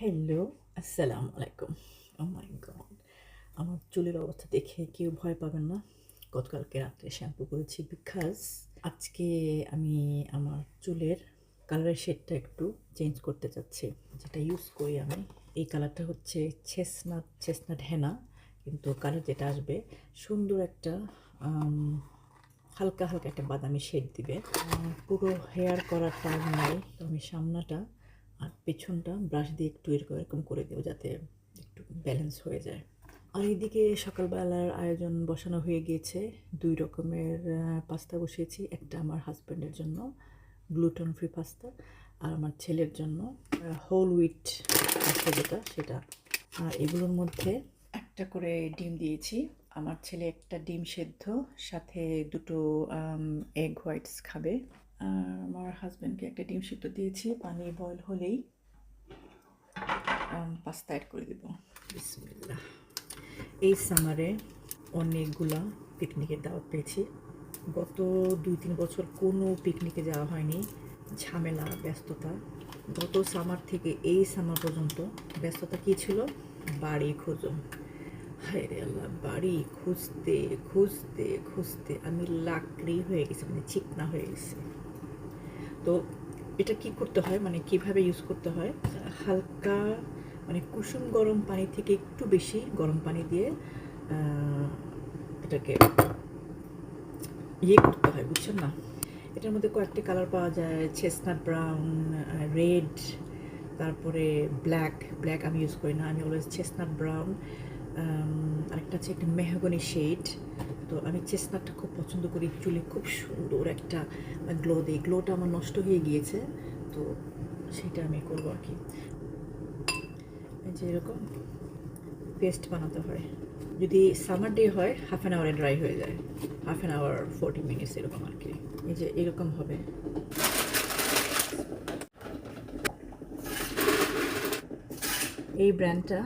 Hello আসসালামু আলাইকুম মাই god আমার চুলের অবস্থা দেখে কেউ ভয় পাবেন না। গতকালকে রাত্রে শ্যাম্পু করেছি বিকজ আজকে আমি আমার চুলের কালারের শেডটা একটু চেঞ্জ করতে চাচ্ছি। যেটা ইউজ করি আমি। এই কালারটা হচ্ছে চেসনাট চেসনাট হেনা কিন্তু কালার যেটা আসবে, সুন্দর একটা হালকা হালকা একটা বাদামি শেড দিবে। পুরো হেয়ার করার টাইম নাই। তো আমি সামনাটা আর পেছনটা ব্রাশ দিয়ে একটু এরকম এরকম করে দেবো যাতে একটু ব্যালেন্স হয়ে যায়। আর এইদিকে সকালবেলার আয়োজন বসানো হয়ে গিয়েছে। দুই রকমের পাস্তা বসিয়েছি। একটা আমার হাজব্যান্ডের জন্য গ্লুটন ফ্রি পাস্তা আর আমার ছেলের জন্য হোল উইট পাস্তা যেটা, সেটা। আর এগুলোর মধ্যে একটা করে ডিম দিয়েছি। আমার ছেলে একটা ডিম সেদ্ধ, সাথে দুটো এগ হোয়াইটস খাবে। আর আমার হাজব্যান্ডকে একটা ডিম সেদ্ধ দিয়েছি পানি বয়ল হলেই পাস্তা অ্যাড করে দেবো। বিসমিল্লাহ। এই সামারে অনেকগুলা পিকনিকের দাওয়াত পেয়েছি। গত দুই তিন বছর কোনো পিকনিকে যাওয়া হয়নি। ঝামেলা ব্যস্ততা। গত সামার থেকে এই সামার পর্যন্ত ব্যস্ততা কী ছিল? বাড়ি খোঁজো। হায় রে আল্লাহ বাড়ি খুঁজতে খুঁজতে খুঁজতে আমি লাকড়ি হয়ে গেছি মানে চিকনা হয়ে গেছি। তো এটা কি করতে হয়? মানে কীভাবে ইউজ করতে হয়? হালকা মানে কুসুম গরম পানি থেকে একটু বেশি গরম পানি দিয়ে এটাকে ইয়ে করতে হয়, বুঝছেন না? এটার মধ্যে কয়েকটি কালার পাওয়া যায় চেস্টনাট ব্রাউন রেড তারপরে ব্ল্যাক ব্ল্যাক আমি ইউজ করি না, আমি অলওয়েজ চেস্টনাট ব্রাউন আরেকটা আছে, একটা মেহগনি শেড তো আমি চেস্টনাটটা খুব পছন্দ করি, চুলে খুব সুন্দর একটা গ্লো দেয়। গ্লোটা আমার নষ্ট হয়ে গিয়েছে, তো সেটা আমি করব আর কি। যে এরকম পেস্ট বানাতে হয়। যদি সামার ডে হয় হাফ অ্যান আওয়ারে ড্রাই হয়ে যায়। Half an hour forty minutes এরকম আর কি। এই যে এরকম হবে। এই ব্র্যান্ডটা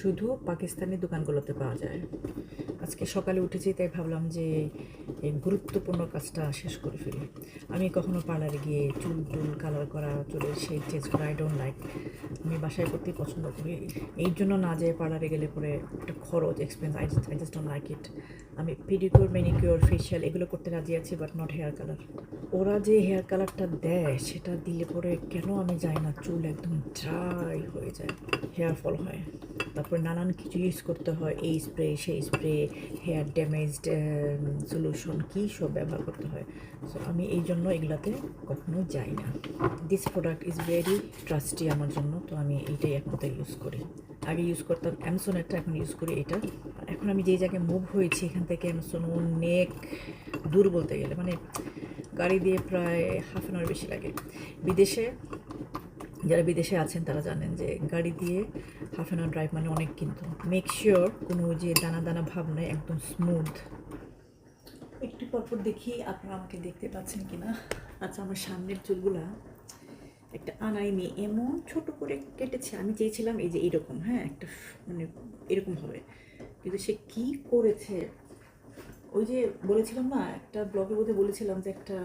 শুধু পাকিস্তানি দোকানগুলোতে পাওয়া যায়। আজকে সকালে উঠেছি, তাই ভাবলাম যে এই গুরুত্বপূর্ণ কাজটা শেষ করে ফেলি। আমি কখনো পার্লারে গিয়ে চুল টুল কালার করা, চুলের সেই চেঞ্জ করা আই ডোন্ট লাইক আমি বাসায় করতেই পছন্দ করি। এই জন্য না যে পার্লারে গেলে পরে একটা খরচ expense I just I just don't like it আমি পেডিকিউর ম্যানিকিউর ফেশিয়াল এগুলো করতে রাজি আছি বাট নট হেয়ার কালার ওরা যে হেয়ার কালারটা দেয়, সেটা দিলে পরে কেন আমি যাই না, চুল একদম ড্রাই হয়ে যায়। হেয়ার ফল হয়। তারপর নানান কিছু ইউজ করতে হয়, এই স্প্রে সেই স্প্রে হেয়ার ড্যামেজড সলিউশন কী সব ব্যবহার করতে হয়। সো আমি এই জন্য এগুলাতে কখনো যাই না। This product is very trusty আমার জন্য, তো আমি এইটাই একমাত্র ইউজ করি। আগে ইউজ করতাম অ্যামসন একটা, এখন ইউজ করি এটা। এখন আমি যেই জায়গায় মুভ হয়েছি, এখান থেকে অ্যামসন অনেক দূর বলতে গেলে মানে গাড়ি দিয়ে প্রায় হাফ অ্যান আওয়ার বেশি লাগে। বিদেশে যারা বিদেশে আছেন তারা জানেন যে গাড়ি দিয়ে হাফ অ্যান ড্রাইভ মানে অনেক কিন্তু। মেক শিওর কোনো যে দানা দানা ভাব নয় একদম স্মুথ একটু পরপর দেখি আপনারা আমাকে দেখতে পাচ্ছেন কিনা। আচ্ছা আমার সামনের চুলগুলা একটা আনাই নিয়ে এমন ছোট করে কেটেছে। আমি চেয়েছিলাম এই যে এরকম হ্যাঁ একটা মানে এরকম হবে। কিন্তু সে কি করেছে? ওই যে বলেছিলাম না, একটা ব্লগের মধ্যে বলেছিলাম যে একটা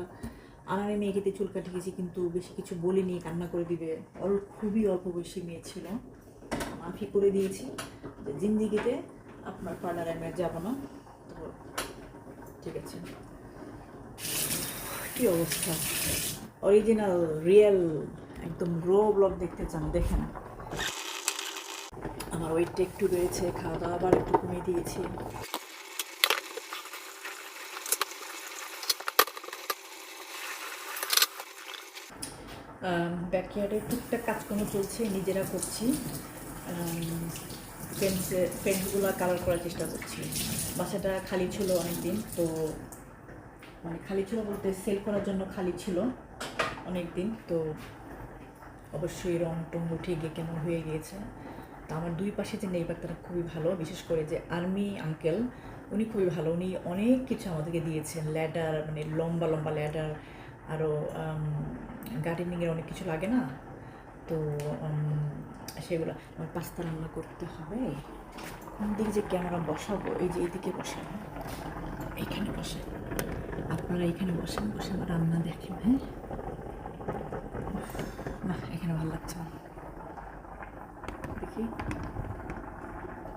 আনারে মেয়ে কেটে চুল কাটিয়েছি কিন্তু বেশি কিছু বলিনি, কান্না করে দিবে। অল্প খুবই অল্প বয়সী মেয়ে ছিল। মাফি করে দিয়েছি। যে জিন্দিগিতে আপনার পার্লারে আমি আর যাব না। তো ঠিক আছে। কি অবস্থা? অরিজিনাল রিয়েল একদম গ্রো ব্লগ দেখতে চান, দেখেন। আমার ওয়েটটা একটু রয়েছে খাওয়া দাওয়া আবার একটু কমিয়ে দিয়েছি। ব্যাকয়ার্ডে টুকটাক কাজকর্ম চলছে, নিজেরা করছি। পেন্সে পেন্টগুলো কালার করার চেষ্টা করছি। বাসাটা খালি ছিল অনেকদিন, তো মানে খালি ছিল বলতে সেল করার জন্য খালি ছিল অনেক দিন তো অবশ্যই রং টং উঠে গিয়ে কেমন হয়ে গিয়েছে। তো আমার দুই পাশে যে নেইবার তারা খুবই ভালো, বিশেষ করে যে আর্মি আঙ্কেল উনি খুবই ভালো। উনি অনেক কিছু আমাদেরকে দিয়েছেন ল্যাডার মানে লম্বা লম্বা ল্যাডার আরও গার্ডেনিংয়ের অনেক কিছু লাগে না? তো সেগুলো, আমার পাস্তা রান্না করতে হবে। কোন দিকে যে ক্যামেরা বসাবো? এই যে এইদিকে বসাবো। এইখানে বসে আপনারা এইখানে বসেন, বসে আমার রান্না দেখেন হ্যাঁ? না এখানে ভালো লাগছে। রাখি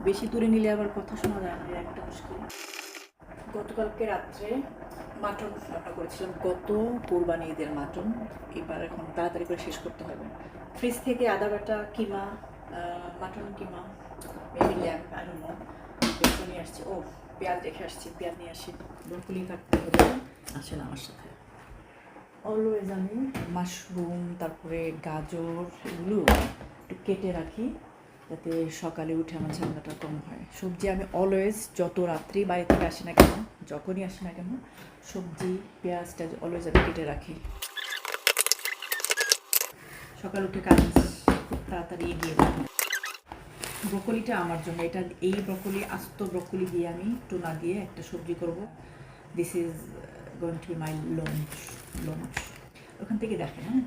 বেশি দূরে নিলে আবার কথা শোনা যায় না একটা মুশকিল। গতকালকে রাত্রে মাটন রান্না করেছিলাম। গত কোরবানি ঈদের মাটন। এবার এখন তাড়াতাড়ি করে শেষ করতে হবে। ফ্রিজ থেকে আদা বাটা, keema mutton keema maybe lamb আলু পেঁয়াজ নিয়ে আসছি। ও, পেঁয়াজ রেখে আসছি, পেঁয়াজ নিয়ে আসি। ব্রকুলি কাটতে হবে। আসেন আমার সাথে। অলওয়েজ আমি মাশরুম, তারপরে গাজর, এগুলো একটু কেটে রাখি। যাতে সকালে উঠে আমার ঝামেলাটা কম হয়। সবজি আমি অলওয়েজ যত রাত্রি বাড়ি থেকে আসি না কেন, যখনই আসি না কেন, সবজি, পেঁয়াজটা অলওয়েজ আমি কেটে রাখি। সকাল উঠে কাজ খুব তাড়াতাড়ি এগিয়ে যাবে ব্রকলিটা আমার জন্য, এটা এই ব্রকলি, আস্ত ব্রকলি দিয়ে আমি টুনা দিয়ে একটা সবজি করব। This is going to my lunch lunch ওখান থেকে দেখেন হ্যাঁ?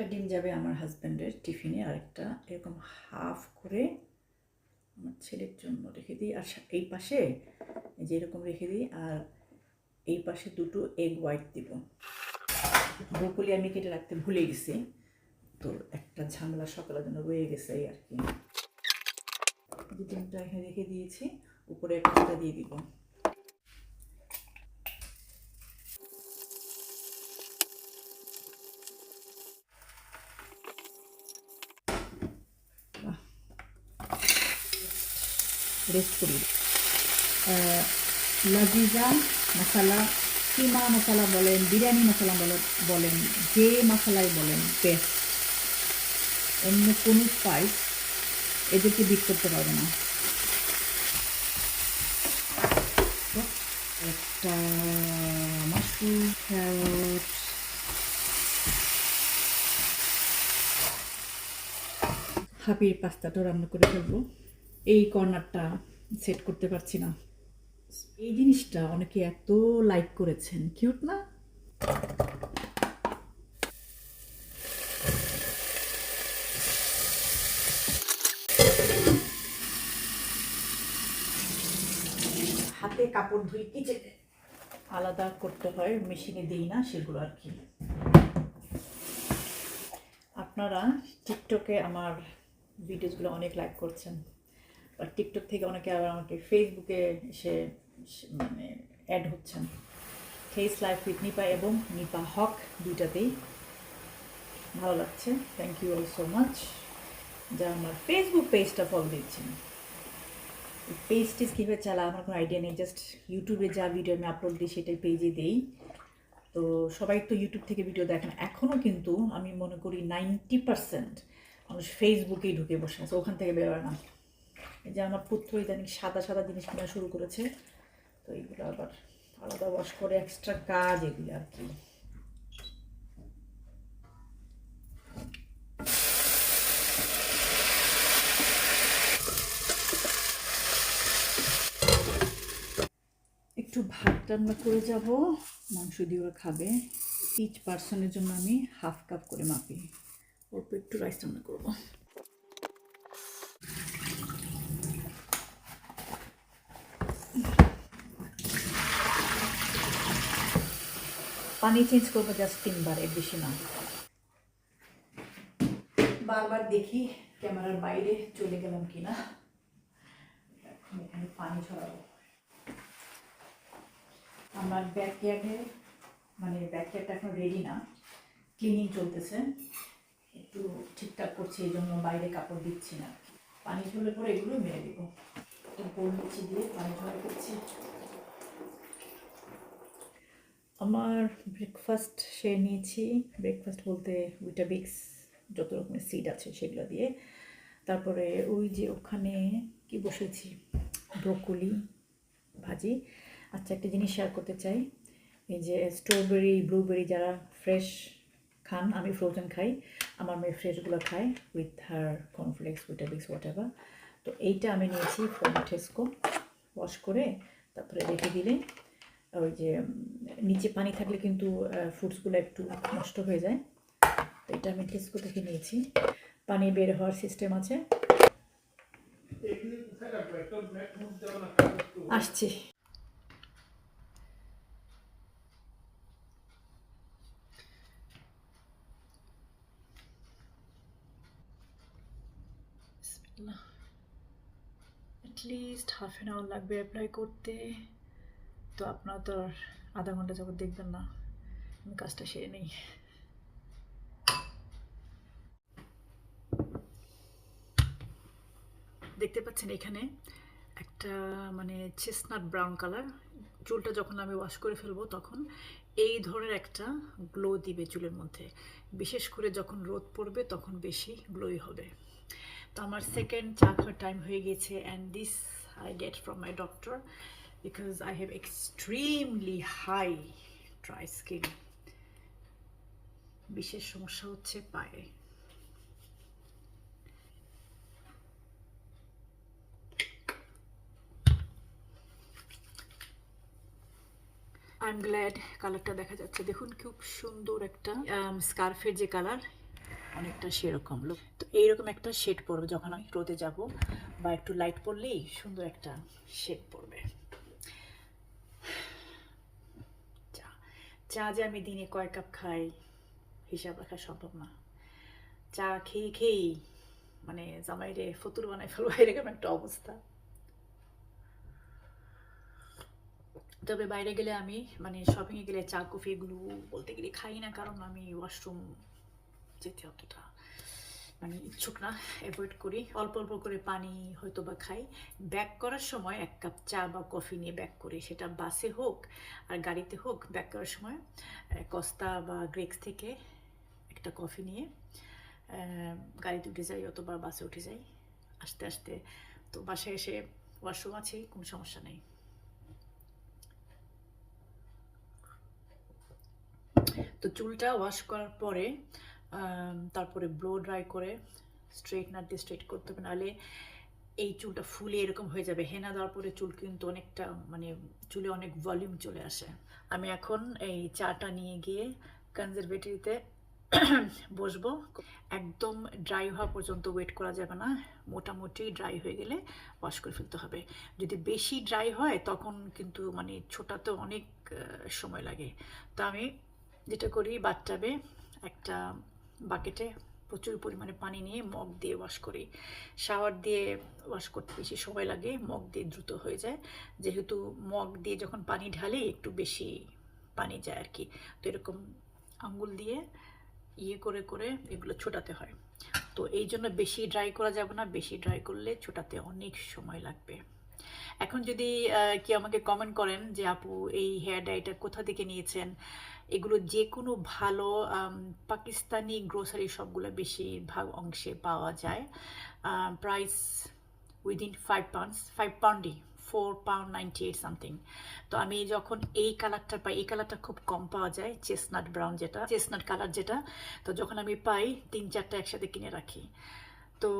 একটা ডিম যাবে আমার হাজব্যান্ডের টিফিনে আর একটা এরকম হাফ করে আমার ছেলের জন্য রেখে দিই। আর এই পাশে যে এরকম রেখে দিই, আর এই পাশে দুটো এগ হোয়াইট দিব। ব্রোকলি আমি কেটে রাখতে ভুলে গেছি। তো একটা ঝামেলা সকালের জন্য রয়ে গেছে আর কি। ডিমটা এখানে রেখে দিয়েছি, উপরে একটা দিয়ে দিব। রেস্ট করি। লাজিজা মশলা, কিমা মশলা বলেন, বিরিয়ানি মশলা বলেন, যে মশলাই বলেন বেস্ট অন্য কোনো স্পাইস এদেরকে বিট করতে পারবে না। একটা মাশরুম ক্যারট হাপির পাস্তাটা রান্না করে ফেলব। এই কর্নারটা সেট করতে পারছি না। এই জিনিসটা অনেকে এত লাইক করেছেন। কিউট না? হাতে কাপড় ধুই কিচেনে আলাদা করতে হয় মেশিনে দিই না, সেগুলো আর কি। আপনারা টিকটকে আমার ভিডিওসগুলো অনেক লাইক করছেন। আর টিকটক থেকে অনেকে আবার আমাকে ফেসবুকে এসে মানে অ্যাড হচ্ছেন। ফেস লাইফ উইথ নিপা এবং নিপা হক দুইটাতেই। ভালো লাগছে। Thank you all so much যা আমার ফেসবুক পেজটা ফলো দিচ্ছেন পেজ কীভাবে চালা, আমার কোনো আইডিয়া নেই। জাস্ট ইউটিউবে যা ভিডিও আমি আপলোড দিই, সেটাই পেজে দেই। তো সবাই তো ইউটিউব থেকে ভিডিও দেখেন। এখনও কিন্তু আমি মনে করি নাইনটি পার্সেন্ট মানুষ ফেসবুকেই ঢুকে বসে আছে। ওখান থেকে বেরোয় না। এই যে আমার পুত্র ইদানিং সাদা সাদা জিনিস কেনা শুরু করেছে, তো এইগুলো আবার আলাদা ওয়াশ করে এক্সট্রা কাজ, এগুলো আর কি। একটু ভাত রান্না করে যাব, মাংস দিয়ে ওরা খাবে। ইচ পার্সনের জন্য আমি হাফ কাপ করে মাপি। অল্প একটু রাইস রান্না করব। পানি চেঞ্জ করব জাস্ট তিনবার, এর বেশি না। বারবার দেখি ক্যামেরার বাইরে চলে গেলাম কিনা। এখন এখানে পানি ছড়াবো। আমার ব্যাকইয়ার্ডে মানে ব্যাকইয়ার্ডটা এখন রেডি না। ক্লিনিং চলতেছে। একটু ঠিকঠাক করছি, এই জন্য বাইরে কাপড় দিচ্ছি না। পানি ঝরলে পরে এগুলো মেরে দেবো। গোল নিচে দিয়ে পানি ঝরা করছি। আমার ব্রেকফাস্ট সে নিয়েছি। ব্রেকফাস্ট বলতে উইটাবিক্স যত রকমের সিড আছে সেগুলো দিয়ে। তারপরে ওই যে ওখানে কি বসেছি? ব্রোকলি ভাজি। আচ্ছা একটা জিনিস শেয়ার করতে চাই। এই যে স্ট্রবেরি ব্লুবেরি যারা ফ্রেশ খান, আমি ফ্রোজেন খাই। আমার মেয়ে ফ্রেশগুলো খায় with her cornflakes Weetabix whatever তো এইটা আমি নিয়েছি ফ্রম টেস্কো ওয়াশ করে, তারপরে রেখে দিলে ওই যে, নিচে পানি থাকলে কিন্তু ফ্রুটসগুলো একটু নষ্ট হয়ে যায়। তো এটা আমি টেস্কো থেকে নিয়েছি। পানি বের হওয়ার সিস্টেম আছে। আসছি। At least half an hour লাগবে অ্যাপ্লাই করতে। তো আপনারা তো আধা ঘণ্টা যখন দেখবেন না। আমি কাজটা সেরে নেই। দেখতে পাচ্ছেন এখানে একটা মানে চেস্টনাট ব্রাউন কালার। চুলটা যখন আমি ওয়াশ করে ফেলব তখন এই ধরনের একটা গ্লো দিবে চুলের মধ্যে। বিশেষ করে যখন রোদ পড়বে তখন বেশি গ্লোই হবে। তো আমার সেকেন্ড চা খাওয়ার টাইম হয়ে গেছে and this I get from my doctor because I have extremely high dry skin বিশেষ সমস্যা হচ্ছে পায়ে। আই এম গ্ল্যাড কালারটা দেখা যাচ্ছে। দেখুন, খুব সুন্দর একটা স্কার্ফের যে কালার অনেকটা সেরকম লোক তো এইরকম একটা শেড পড়বে যখন আমি রোদে যাব, বা একটু লাইট পড়লেই সুন্দর একটা শেড পড়বে চা চা যে আমি দিনে কয় কাপ খাই, হিসাব রাখা সম্ভব না। চা খেয়ে খেয়েই মানে জামাইরে ফতুর বানায় ফেলব, এরকম একটা অবস্থা। তবে বাইরে গেলে আমি মানে শপিংয়ে গেলে চা, কফি এগুলো বলতে গেলে খাই না, কারণ আমি ওয়াশরুম যেতে অতটা মানে ইচ্ছুক না অ্যাভয়েড করি। অল্প অল্প করে পানি হয়তো বা খাই। ব্যাক করার সময় এক কাপ চা বা কফি নিয়ে ব্যাক করি। সেটা বাসে হোক আর গাড়িতে হোক ব্যাক করার সময় কস্তা বা গ্রেক্স থেকে একটা কফি নিয়ে গাড়িতে উঠে যাই অথবা বাসে উঠে যাই। আস্তে আস্তে তো বাসায় এসে ওয়াশরুম আছেই কোনো সমস্যা নেই। তো চুলটা ওয়াশ করার পরে তারপরে ব্লো ড্রাই করে স্ট্রেটনার দিয়ে স্ট্রেট করতে হবে, নাহলে এই চুলটা ফুলে এরকম হয়ে যাবে। হেনা দেওয়ার পরে চুল কিন্তু অনেকটা মানে চুলে অনেক ভলিউম চলে আসে। আমি এখন এই চাটা নিয়ে গিয়ে কনজারভেটরিতে বসবো। একদম ড্রাই হওয়া পর্যন্ত ওয়েট করা যাবে না। মোটামুটি ড্রাই হয়ে গেলে ওয়াশ করে ফেলতে হবে। যদি বেশি ড্রাই হয়, তখন কিন্তু মানে ছোটাতে অনেক সময় লাগে। তো আমি যেটা করি, বাথটাবে একটা বাকেটে প্রচুর পরিমাণে পানি নিয়ে মগ দিয়ে ওয়াশ করি। শাওয়ার দিয়ে ওয়াশ করতে বেশি সময় লাগে, মগ দিয়ে দ্রুত হয়ে যায়। যেহেতু মগ দিয়ে যখন পানি ঢালি, একটু বেশি পানি যায় আর কি তো এরকম আঙ্গুল দিয়ে ইয়ে করে করে এগুলো ছোটাতে হয়। তো এই জন্য বেশি ড্রাই করা যাবে না, বেশি ড্রাই করলে ছোটাতে অনেক সময় লাগবে। এখন যদি কেউ আমাকে কমেন্ট করেন যে, আপু, এই হেয়ার ডাইটা কোথা থেকে নিয়েছেন? এগুলো যে কোনো ভালো পাকিস্তানি গ্রোসারি সবগুলো বেশিরভাগ অংশে পাওয়া যায়। Price within five pounds five পাউন্ডই four pound ninety eight something তো আমি যখন এই কালারটা পাই, এই কালারটা খুব কম পাওয়া যায় চেস্টনাট ব্রাউন যেটা চেস্টনাট কালার যেটা, তো যখন আমি পাই, তিন চারটা একসাথে কিনে রাখি। তো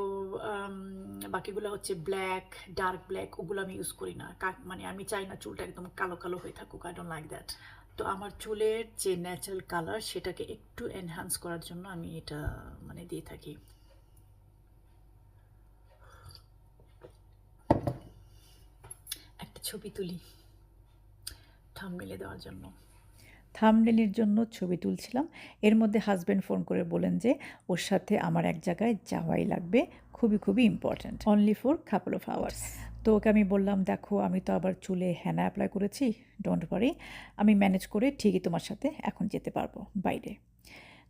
বাকিগুলো হচ্ছে ব্ল্যাক ডার্ক ব্ল্যাক ওগুলো আমি ইউজ করি না। মানে আমি চাই না চুলটা একদম কালো কালো হয়ে থাকুক আই ডোন্ট লাইক দ্যাট তো আমার চুলের যে ন্যাচারাল কালার সেটাকে একটু এনহ্যান্স করার জন্য আমি এটা মানে দিয়ে থাকি। একটা ছবি তুলি থামমেলে দেওয়ার জন্য। থামনেলের জন্য ছবি তুলছিলাম। এর মধ্যে হাজব্যান্ড ফোন করে বলেন যে ওর সাথে আমার এক জায়গায় যাওয়াই লাগবে। খুবই খুবই important only for couple of hours তো ওকে আমি বললাম দেখো আমি তো আবার চুলে হ্যানা অ্যাপ্লাই করেছি। ডোন্ট ওয়ারি আমি ম্যানেজ করে ঠিকই তোমার সাথে এখন যেতে পারব বাইরে।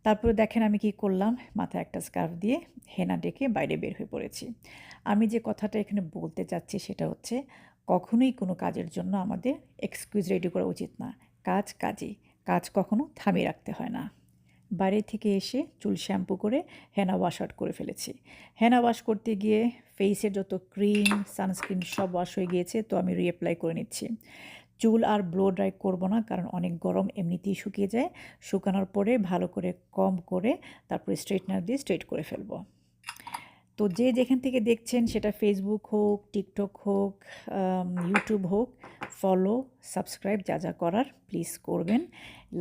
তারপরে দেখেন আমি কি করলাম মাথায় একটা স্কার্ফ দিয়ে হেনা ডেকে বাইরে বের হয়ে পড়েছি। আমি যে কথাটা এখানে বলতে চাচ্ছি সেটা হচ্ছে কখনোই কোনো কাজের জন্য আমাদের এক্সকিউজ রেডি করা উচিত না। কাজ কাজই। কাজ কখনো থামিয়ে রাখতে হয় না। বাইরে থেকে এসে চুল শ্যাম্পু করে হেনা ওয়াশ আউট করে ফেলেছি। হেনা ওয়াশ করতে গিয়ে ফেসের যত ক্রিম সানস্ক্রিন সব ওয়াশ হয়ে গিয়েছে, তো আমি রিঅ্যাপ্লাই করে নিচ্ছি। চুল আর ব্লো ড্রাই করব না, কারণ অনেক গরম এমনিতেই শুকিয়ে যায়। শুকানোর পরে ভালো করে কম করে তারপরে স্ট্রেটনার দিয়ে স্ট্রেট করে ফেলব। তো যে যেখান থেকে দেখছেন সেটা ফেসবুক হোক টিকটক হোক ইউটিউব হোক ফলো সাবস্ক্রাইব যা যা করার প্লিজ করবেন।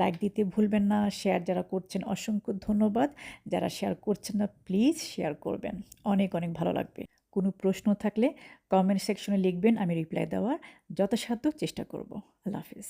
লাইক দিতে ভুলবেন না শেয়ার যারা করছেন, অসংখ্য ধন্যবাদ। যারা শেয়ার করছেন না প্লিজ শেয়ার করবেন। অনেক অনেক ভালো লাগবে। কোনো প্রশ্ন থাকলে কমেন্ট সেকশনে লিখবেন, আমি রিপ্লাই দেওয়ার যথাসাধ্য চেষ্টা করব। আল্লাহ হাফিজ।